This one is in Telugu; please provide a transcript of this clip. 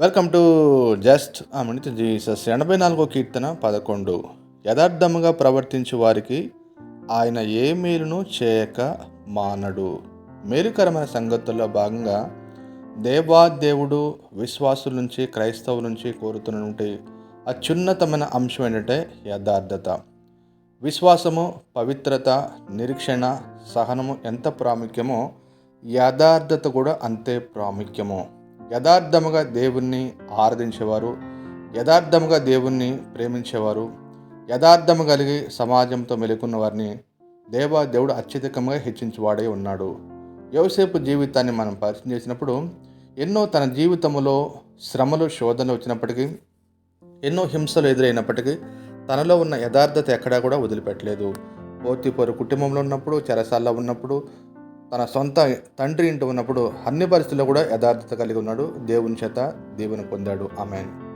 Welcome to just a minute Jesus ఎనభై నాలుగో కీర్తన పదకొండు. యథార్థముగా ప్రవర్తించు వారికి ఆయన ఏ మేలును చేయక మానడు. మేలుకరమైన సంగతుల్లో భాగంగా దేవాదేవుడు విశ్వాసుల నుంచి క్రైస్తవుల నుంచి కోరుతున్నటువంటి అత్యున్నతమైన అంశం ఏంటంటే యథార్థత. విశ్వాసము పవిత్రత నిరీక్షణ సహనము ఎంత ప్రాముఖ్యమో యథార్థత కూడా అంతే ప్రాముఖ్యము. యథార్థముగా దేవుణ్ణి ఆరాధించేవారు యథార్థముగా దేవుణ్ణి ప్రేమించేవారు యథార్థము కలిగి సమాజంతో మెలుకున్న వారిని దేవా దేవుడు అత్యధికంగా హెచ్చించువాడై ఉన్నాడు. యోసేపు జీవితాన్ని మనం పరిచయం చేసినప్పుడు ఎన్నో తన జీవితంలో శ్రమలు శోధనలు వచ్చినప్పటికీ ఎన్నో హింసలు ఎదురైనప్పటికీ తనలో ఉన్న యథార్థత ఎక్కడా కూడా వదిలిపెట్టలేదు. పోతిపోరు కుటుంబంలో ఉన్నప్పుడు చెరసాల్లో ఉన్నప్పుడు తన సొంత తండ్రి ఇంటి ఉన్నప్పుడు అన్ని పరిస్థితుల్లో కూడా యథార్థత కలిగి ఉన్నాడు. దేవుని చేత దేవుని పొందాడు. ఆమెను.